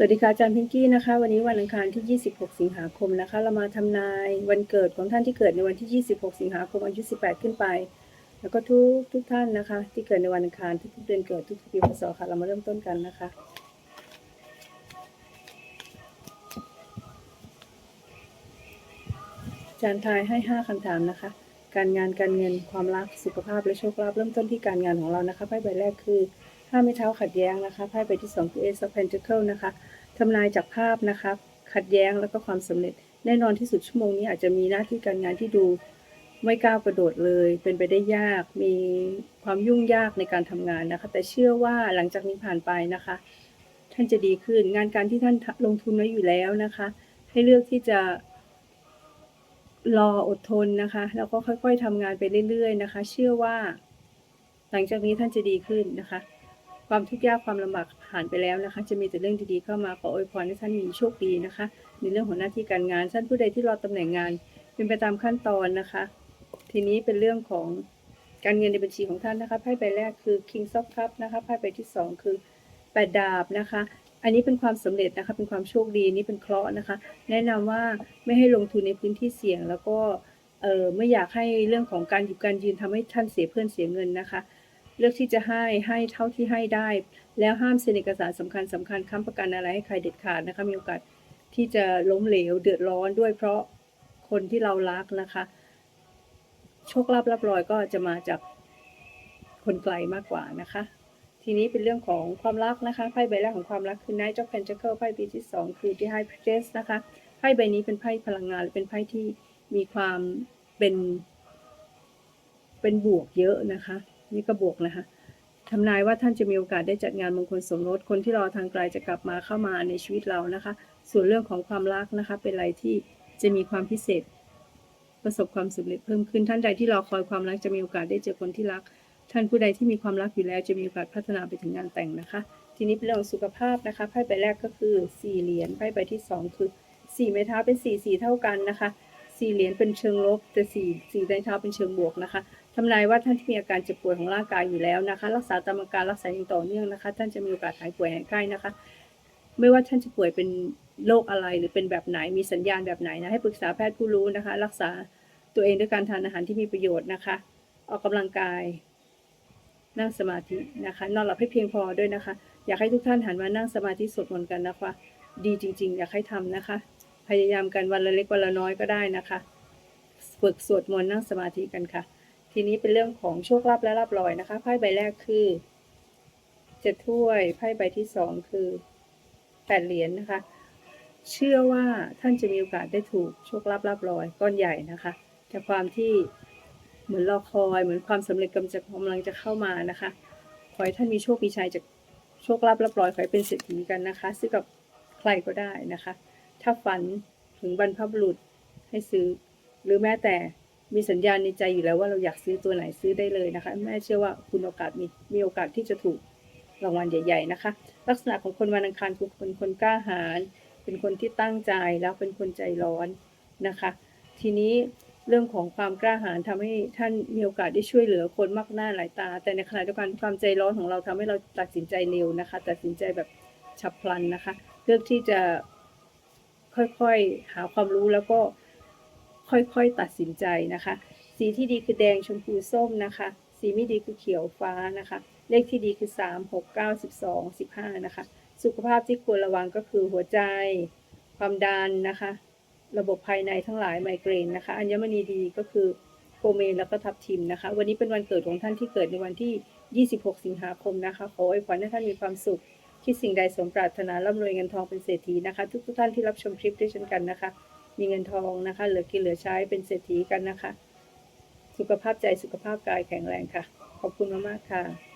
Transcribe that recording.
สวัสดีค่ะอาจารย์พิงกี้นะคะ วันนี้วันอังคารที่ 26 สิงหาคมนะคะ เรามาทำนายวันเกิดของท่านที่เกิดในวันที่ 26 สิงหาคมอายุ 18 ขึ้นไป แล้วก็ทุกทุกท่านนะคะ ที่เกิดในวันอังคารทุกเดือนเกิดทุกปีพศค่ะ เรามาเริ่มต้นกันนะคะ อาจารย์ทายให้ 5คำถามนะคะ การงานการเงินความรักสุขภาพและโชคลาภเริ่มต้นที่การงานของเรานะคะไพ่ใบแรกคือ ห้าไม้เท้าขัดแย้งนะคะไพ่ใบที่สองคือ Ace of Pentacles นะคะทำนายจากภาพนะคะขัดแย้งแล้วก็ความสำเร็จ แน่นอนที่สุดชั่วโมงนี้อาจจะมีหน้าที่การงานที่ดูไม่ก้าวกระโดดเลย เป็นไปได้ยากมีความยุ่งยากในการทำงานนะคะ แต่เชื่อว่าหลังจากนี้ผ่านไปนะคะ ท่านจะดีขึ้นงานการที่ท่านลงทุนไว้อยู่แล้วนะคะ ให้เลือกที่จะรออดทนนะคะ แล้วก็ค่อย ๆทำงานไปเรื่อย ๆ นะคะ เชื่อว่า หลังจากนี้ท่านจะดีขึ้นนะคะ ความทุกข์ยากความลำบากผ่านไปแล้วนะคะ จะมีแต่เรื่องดีๆเข้ามาขออวยพรให้ท่านมีโชคดีนะคะ ในเรื่องของหน้าที่การงานท่านผู้ใดที่รอตำแหน่งงาน เป็นไปตามขั้นตอนนะคะ ทีนี้เป็นเรื่องของการเงินในบัญชีของท่านนะคะไพ่ใบแรกคือ King of Cup นะคะไพ่ใบที่สองคือแปดดาบนะคะ อันนี้เป็นความสำเร็จนะคะ เป็นความโชคดีนี่เป็นเคราะห์นะคะ แนะนำว่าไม่ให้ลงทุนในพื้นที่เสี่ยง แล้วก็เออไม่อยากให้เรื่องของการหยิบการยืนทำให้ท่านเสียเพื่อนเสียเงินนะคะ เลือกที่จะให้ให้เท่าที่ให้ได้ แล้วห้ามเซ็นเอกสารสำคัญสำคัญค้ำประกันอะไรให้ใครเด็ดขาดนะคะมีโอกาสที่จะล้มเหลวเดือดร้อนด้วยเพราะคนที่เรารักนะคะโชคลาภรับรอยก็จะมาจากคนไกลมากกว่านะคะ ทีนี้เป็นเรื่องของความรักนะคะไพ่ใบแรกของความรักคือ Knight of Pentacles ไพ่ใบที่สองคือ The High Priestess นะคะไพ่ใบนี้เป็นไพ่พลังงานเป็นไพ่ที่มีความเป็น เป็นบวกเยอะนะคะ นี่ก็บวกนะคะทำนายว่าท่านจะมีโอกาสได้จัดงานมงคลสมรสคนที่รอทางไกลจะกลับมาเข้ามาในชีวิตเรานะคะ ส่วนเรื่องของความรักนะคะ เป็นอะไรที่จะมีความพิเศษ ประสบความสำเร็จเพิ่มขึ้นท่านใดที่รอคอยความรักจะมีโอกาสได้เจอคนที่รัก ท่านผู้ใดที่มีความรักอยู่แล้วจะมีโอกาสพัฒนาไปถึงงานแต่งนะคะ ทีนี้เป็นเรื่องสุขภาพนะคะไพ่ใบแรกก็คือสี่เหรียญไพ่ใบที่สองคือสี่ไม้เท้าเป็นสี่สีเท่ากันนะคะสี่เหรียญเป็นเชิงลบแต่สี่สี่ไม้เท้าเป็นเชิงบวกนะคะ ทำนายว่าท่านที่มีอาการเจ็บป่วยของร่างกายอยู่แล้วนะคะ รักษาตามอาการรักษาอย่างต่อเนื่องนะคะ ท่านจะมีโอกาสหายป่วยหายไข้นะคะ ไม่ว่าท่านจะป่วยเป็นโรคอะไรหรือเป็นแบบไหนมีสัญญาณแบบไหนนะให้ปรึกษาแพทย์ผู้รู้นะคะ รักษาตัวเองด้วยการทานอาหารที่มีประโยชน์นะคะ ออกกำลังกาย นั่งสมาธินะคะ นอนหลับให้เพียงพอด้วยนะคะ อยากให้ทุกท่านหันมานั่งสมาธิสวดมนต์กันนะคะ ดีจริง ๆ อยากให้ทำนะคะ พยายามกันวันละเล็กวันละน้อยก็ได้นะคะ ฝึกสวดมนต์นั่งสมาธิกันค่ะ ทีนี้เป็นเรื่องของโชคลาภและลาบลอยนะคะไพ่ใบแรกคือเจ็ดถ้วยไพ่ใบที่สองคือแปดเหรียญนะคะ เชื่อว่าท่านจะมีโอกาสได้ถูกโชคลาภลาบลอยก้อนใหญ่นะคะจากความที่เหมือนรอคอยเหมือนความสำเร็จกำลังจะกำลังจะเข้ามานะคะ ขอให้ท่านมีโชคมีชัยจากโชคลาภรับรอยขอให้เป็นเศรษฐีกันนะคะซื้อกับใครก็ได้นะคะ ถ้าฝันถึงบรรพบุรุษให้ซื้อหรือแม้แต่ มีสัญญาณในใจอยู่แล้วว่าเราอยากซื้อตัวไหนซื้อได้เลยนะคะ แม่เชื่อว่าคุณโอกาสมีมีโอกาสที่จะถูกรางวัลใหญ่ ๆ นะคะ ลักษณะของคนวันอังคารคือคนคนกล้าหาญเป็นคนที่ตั้งใจแล้วเป็นคนใจร้อนนะคะ ทีนี้เรื่องของความกล้าหาญทำให้ท่านมีโอกาสได้ช่วยเหลือคนมากหน้าหลายตา แต่ในขณะเดียวกันความใจร้อนของเราทำให้เราตัดสินใจเร็วนะคะ ตัดสินใจแบบฉับพลันนะคะ เลือกที่จะค่อยๆหาความรู้แล้วก็ ค่อยๆตัดสินใจนะคะ สีที่ดีคือแดงชมพูส้มนะคะ สีไม่ดีคือเขียวฟ้านะคะ เลขที่ดีคือสามหกเก้าสิบสองสิบห้านะคะ สุขภาพที่ควรระวังก็คือหัวใจ ความดันนะคะ ระบบภายในทั้งหลายไมเกรนนะคะ อัญมณีดีก็คือโกเมนแล้วก็ทับทิมนะคะ วันนี้เป็นวันเกิดของท่านที่เกิดในวันที่ 26 สิงหาคมนะคะ ขออวยพรให้ท่านมีความสุขคิดสิ่งใดสมปรารถนาร่ำรวยเงินทองเป็นเศรษฐีนะคะ ทุกทุกท่านที่รับชมคลิปด้วยเช่นกันนะคะ มีเงินทองนะคะ เหลือกินเหลือใช้เป็นเศรษฐีกันนะคะ สุขภาพใจสุขภาพกายแข็งแรงค่ะ ขอบคุณมากๆค่ะ